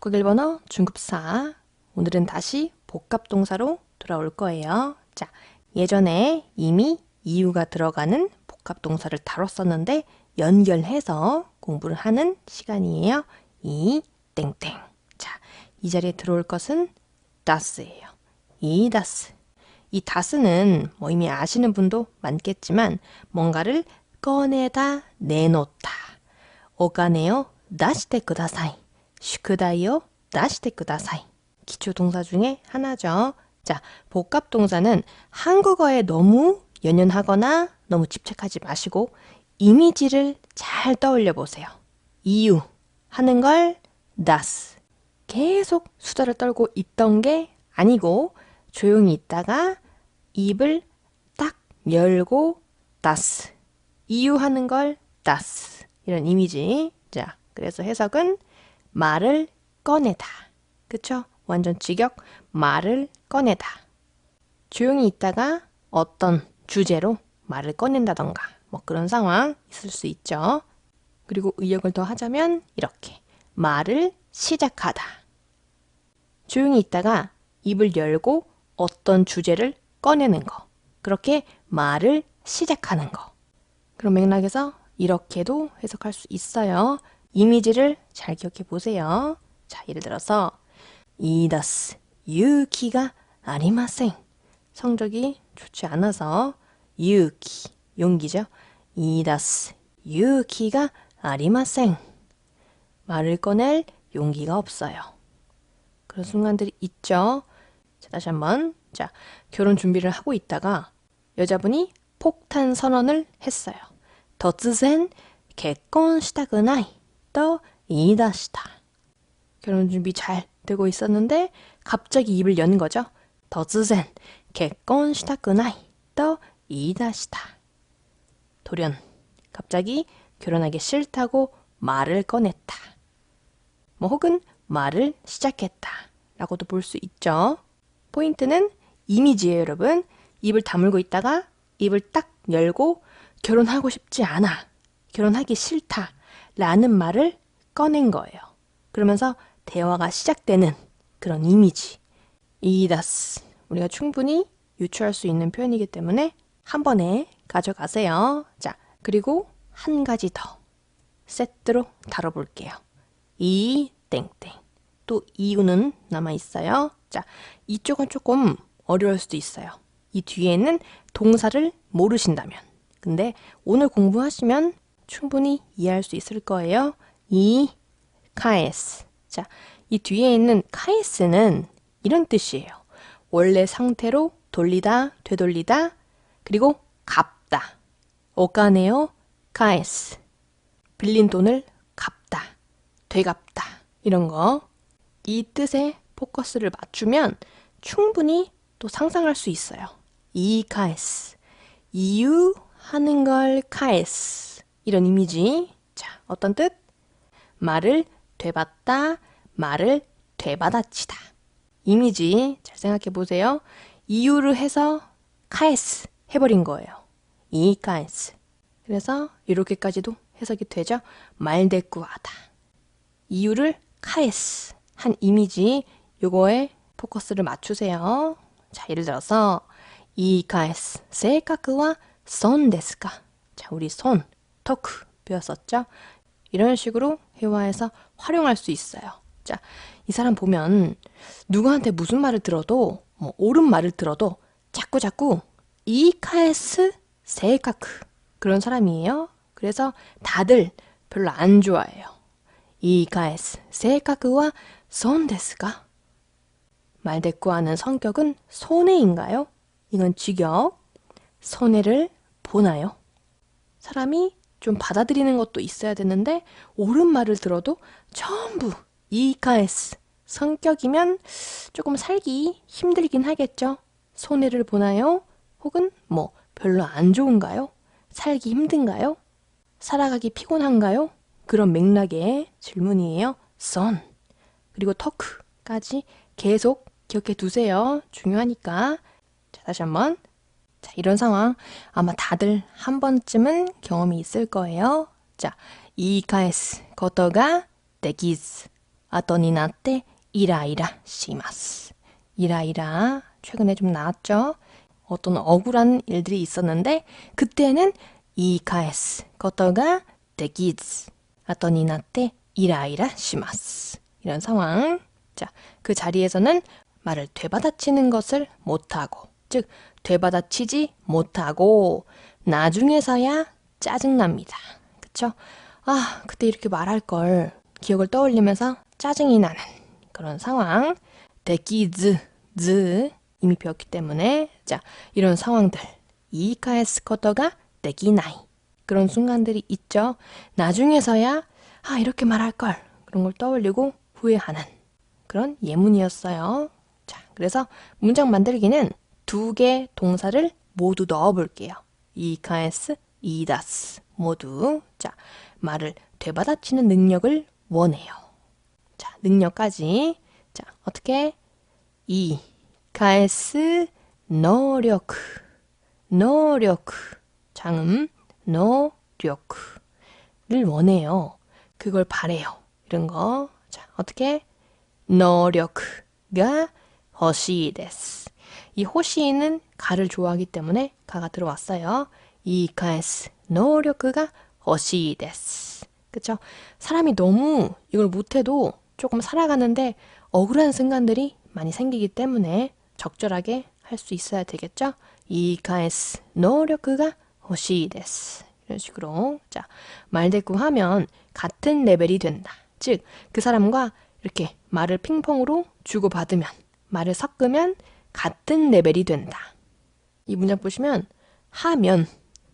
독학 1번어 중급사 오늘은 다시 복합 동사로 돌아올 거예요. 자, 예전에 이미 이유가 들어가는 복합 동사를 다뤘었는데 연결해서 공부를 하는 시간이에요. 이 땡땡. 자, 이 자리에 들어올 것은 다스예요. 이 다스. 이 다스는 뭐 이미 아시는 분도 많겠지만 뭔가를 꺼내다 내놓다. 오가네요 다시테 쿠다사이. 슈크다이요 다시테 쿠다사이. 기초 동사 중에 하나죠. 자, 복합 동사는 한국어에 너무 연연하거나 너무 집착하지 마시고 이미지를 잘 떠올려 보세요. 이유 하는 걸 das 계속 수다를 떨고 있던 게 아니고 조용히 있다가 입을 딱 열고 das 이유 하는 걸 das 이런 이미지. 자, 그래서 해석은 말을 꺼내다. 그쵸? 완전 직역 말을 꺼내다. 조용히 있다가 어떤 주제로 말을 꺼낸다던가 뭐 그런 상황 있을 수 있죠. 그리고 의역을 더 하자면 이렇게 말을 시작하다. 조용히 있다가 입을 열고 어떤 주제를 꺼내는 거. 그렇게 말을 시작하는 거. 그런 맥락에서 이렇게도 해석할 수 있어요. 이미지를 잘 기억해 보세요. 자, 예를 들어서 이다스 유키가 아니마생 성적이 좋지 않아서 유키 용기죠. 이다스 유키가 아리마생 말을 꺼낼 용기가 없어요. 그런 순간들이 있죠. 자, 다시 한번 자 결혼 준비를 하고 있다가 여자분이 폭탄 선언을 했어요. 더즈센 개건 시다그나이 と言い出した. 결혼 준비 잘 되고 있었는데 갑자기 입을 여는 거죠. 突然結婚したくないと言い出した. 돌연 갑자기 결혼하기 싫다고 말을 꺼냈다. 뭐 혹은 말을 시작했다. 라고도 볼 수 있죠. 포인트는 이미지예요, 여러분. 입을 다물고 있다가 입을 딱 열고 결혼하고 싶지 않아. 결혼하기 싫다. 라는 말을 꺼낸 거예요. 그러면서 대화가 시작되는 그런 이미지. 이다스. 우리가 충분히 유추할 수 있는 표현이기 때문에 한 번에 가져가세요. 자, 그리고 한 가지 더 세트로 다뤄볼게요. 이 땡땡. 또 이유는 남아 있어요. 자, 이쪽은 조금 어려울 수도 있어요. 이 뒤에는 동사를 모르신다면. 근데 오늘 공부하시면 충분히 이해할 수 있을 거예요. 이 카에스. 자, 이 뒤에 있는 카에스는 이런 뜻이에요. 원래 상태로 돌리다, 되돌리다, 그리고 갚다. 오카네요, 카에스. 빌린 돈을 갚다, 되갚다. 이런 거. 이 뜻에 포커스를 맞추면 충분히 또 상상할 수 있어요. 이 카에스. 이유 하는 걸 카에스. 이런 이미지. 자, 어떤 뜻? 말을 되받다, 말을 되받아치다. 이미지 잘 생각해 보세요. 이유를 해서 카에스 해버린 거예요. 이 카에스. 그래서 이렇게까지도 해석이 되죠. 말대꾸하다. 이유를 카에스 한 이미지 요거에 포커스를 맞추세요. 자, 예를 들어서 이 카에스 세카크와 손 데스까? 자, 우리 손, 토크 배웠었죠? 이런 식으로 회화해서 활용할 수 있어요. 자, 이 사람 보면 누구한테 무슨 말을 들어도 뭐 옳은 말을 들어도 자꾸 자꾸 이카에스 세카크 그런 사람이에요. 그래서 다들 별로 안 좋아해요. 이카에스 세카크와 손데스가 말대꾸하는 성격은 손해인가요? 이건 직역. 손해를 보나요? 사람이 좀 받아들이는 것도 있어야 되는데 옳은 말을 들어도 전부 이카에스 성격이면 조금 살기 힘들긴 하겠죠. 손해를 보나요? 혹은 뭐 별로 안 좋은가요? 살기 힘든가요? 살아가기 피곤한가요? 그런 맥락의 질문이에요. 선 그리고 터크까지 계속 기억해 두세요. 중요하니까. 자, 다시 한번. 자, 이런 상황 아마 다들 한 번쯤은 경험이 있을 거예요. 자, 이카에스 거토가 데기스 아더니나테 이라이라 시마스 이라이라 최근에 좀 나왔죠. 어떤 억울한 일들이 있었는데 그때는 이카에스 거토가 데기스 아더니나테 이라이라 시마스 이런 상황. 자, 그 자리에서는 말을 되받아치는 것을 못하고 즉 되받아치지 못하고, 나중에서야 짜증납니다. 그쵸? 아, 그때 이렇게 말할 걸 기억을 떠올리면서 짜증이 나는 그런 상황. 데키즈, 즈, 이미 배웠기 때문에, 자, 이런 상황들. 이카에스 코터가 데키나이. 그런 순간들이 있죠. 나중에서야, 아, 이렇게 말할 걸. 그런 걸 떠올리고 후회하는 그런 예문이었어요. 자, 그래서 문장 만들기는 두 개 동사를 모두 넣어 볼게요. 이카에스, 이다스 모두. 자, 말을 되받아치는 능력을 원해요. 자, 능력까지. 자, 어떻게? 이, 가에스, 노력, 노력, 장음, 노력을 원해요. 그걸 바래요. 이런 거. 자, 어떻게? 노력가 허시 데스. 이 호시는 가를 좋아하기 때문에 가가 들어왔어요. 이 가에스 노력가 데스. 그쵸? 사람이 너무 이걸 못해도 조금 살아가는데 억울한 순간들이 많이 생기기 때문에 적절하게 할 수 있어야 되겠죠? 이 가에스 노력가 데스. 이런 식으로. 자, 말대꾸하면 같은 레벨이 된다. 즉, 그 사람과 이렇게 말을 핑퐁으로 주고받으면, 말을 섞으면 같은 레벨이 된다. 이 문장 보시면 하면,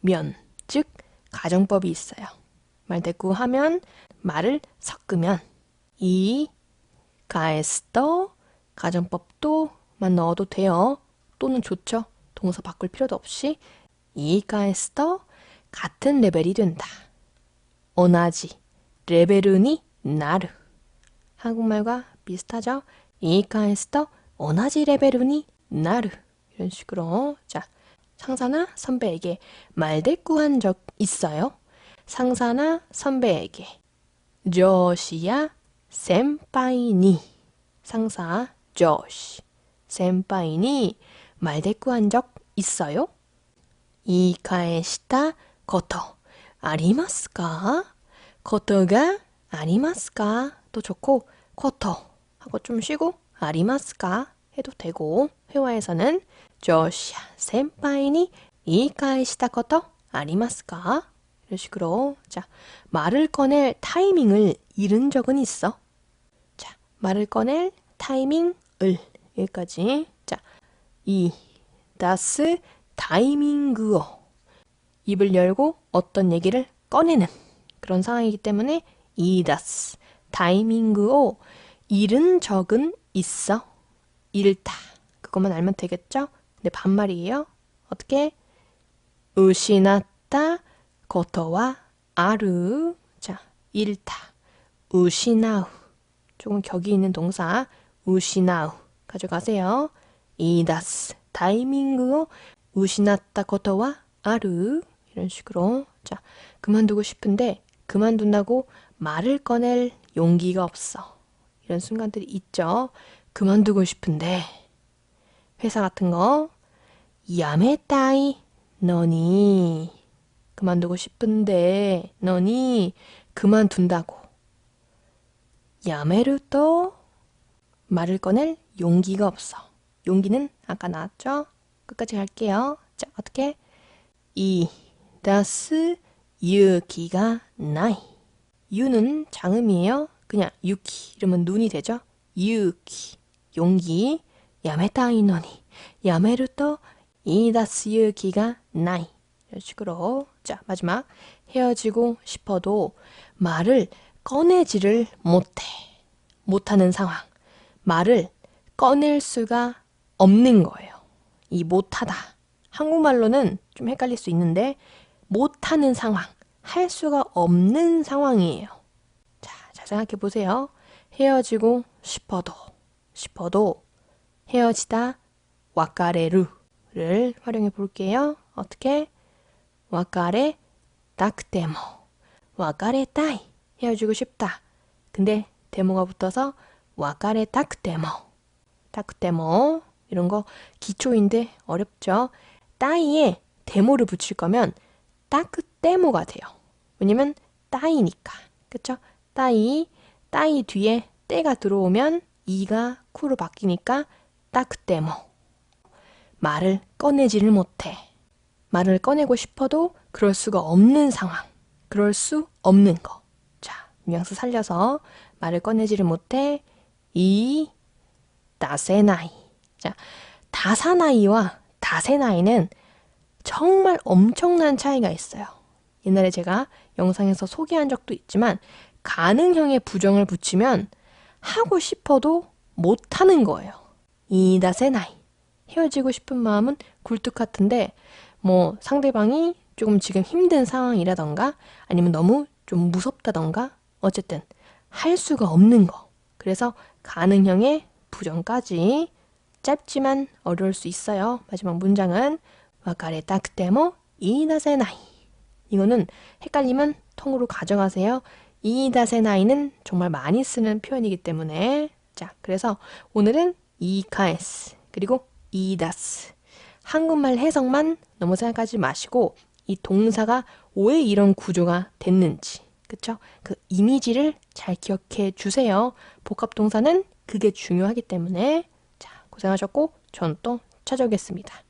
면, 즉 가정법이 있어요. 말대꾸 하면 말을 섞으면 이 가에스더 가정법도만 넣어도 돼요. 또는 좋죠. 동사 바꿀 필요도 없이 이 가에스더 같은 레벨이 된다. 오나지 레벨은이 나르 한국말과 비슷하죠? 이카에스터 오나지 레벨은이 나르 이런 식으로 자 상사나 선배에게 말대꾸한 적 있어요? 상사나 선배에게 조시야 센파이니 상사 조시 센파이니 말대꾸한 적 있어요? 이카에시타 코토 아리마스까? 코토가 아리마스까? 또 좋고 코토 하고 좀 쉬고 아리마스까? 해도 되고 회화에서는 조시야 센파이니 이카에시타 코토 아리마스까? 이런 식으로 자 말을 꺼낼 타이밍을 잃은 적은 있어. 자 말을 꺼낼 타이밍을 여기까지 자이 다스 타이밍그어 입을 열고 어떤 얘기를 꺼내는 그런 상황이기 때문에 이다스 타이밍그오 잃은 적은 있어? 잃다. 그것만 알면 되겠죠? 근데 반말이에요. 어떻게? 우시났다 고토와 아르. 자 잃다. 우시나우 조금 격이 있는 동사. 우시나우 가져가세요. 이다스. 타이밍그오 우시났다 고토와 아르. 이런 식으로. 자 그만두고 싶은데 그만둔다고 말을 꺼낼 용기가 없어 이런 순간들이 있죠. 그만두고 싶은데. 회사 같은 거. 야메따이 너니. 그만두고 싶은데 너니. 그만둔다고. 야메르 또 말을 꺼낼 용기가 없어. 용기는 아까 나왔죠? 끝까지 갈게요. 자 어떻게? 이 다스 유기가 나이. 유는 장음이에요. 그냥 유키 이러면 눈이 되죠. 유키 용기 야메타이노니. 야메르토 이다스 유기가 나이. 이런 식으로. 자 마지막. 헤어지고 싶어도 말을 꺼내지를 못해. 못하는 상황. 말을 꺼낼 수가 없는 거예요. 이 못하다. 한국말로는 좀 헷갈릴 수 있는데 못하는 상황, 할 수가 없는 상황이에요. 자, 잘 생각해 보세요. 헤어지고 싶어도, 싶어도 헤어지다 와카레루를 활용해 볼게요. 어떻게? 와카레 다크테모 와카레 따이 헤어지고 싶다. 근데 데모가 붙어서 와카레 타크테모. 타크테모. 이런 거 기초인데 어렵죠? 따이에 데모를 붙일 거면 따크테모가 돼요. 왜냐면 따이니까. 그쵸? 따이. 따이 뒤에 때가 들어오면 이가 쿠로 바뀌니까 따크테모. 말을 꺼내지를 못해. 말을 꺼내고 싶어도 그럴 수가 없는 상황. 그럴 수 없는 거. 자, 뉘앙스 살려서 말을 꺼내지를 못해. 이 다세나이. 자, 다사나이와 다세나이는 정말 엄청난 차이가 있어요. 옛날에 제가 영상에서 소개한 적도 있지만 가능형의 부정을 붙이면 하고 싶어도 못하는 거예요. 이 다세나이. 헤어지고 싶은 마음은 굴뚝 같은데 뭐 상대방이 조금 지금 힘든 상황이라던가 아니면 너무 좀 무섭다던가 어쨌든 할 수가 없는 거. 그래서 가능형의 부정까지 짧지만 어려울 수 있어요. 마지막 문장은 와카레 타크테모 이다세나이. 이거는 헷갈리면 통으로 가져가세요. 이다세나이는 정말 많이 쓰는 표현이기 때문에 자, 그래서 오늘은 이카에스 그리고 이다스 한국말 해석만 너무 생각하지 마시고 이 동사가 왜 이런 구조가 됐는지 그쵸? 그 이미지를 잘 기억해 주세요. 복합 동사는 그게 중요하기 때문에 자 고생하셨고 전 또 찾아오겠습니다.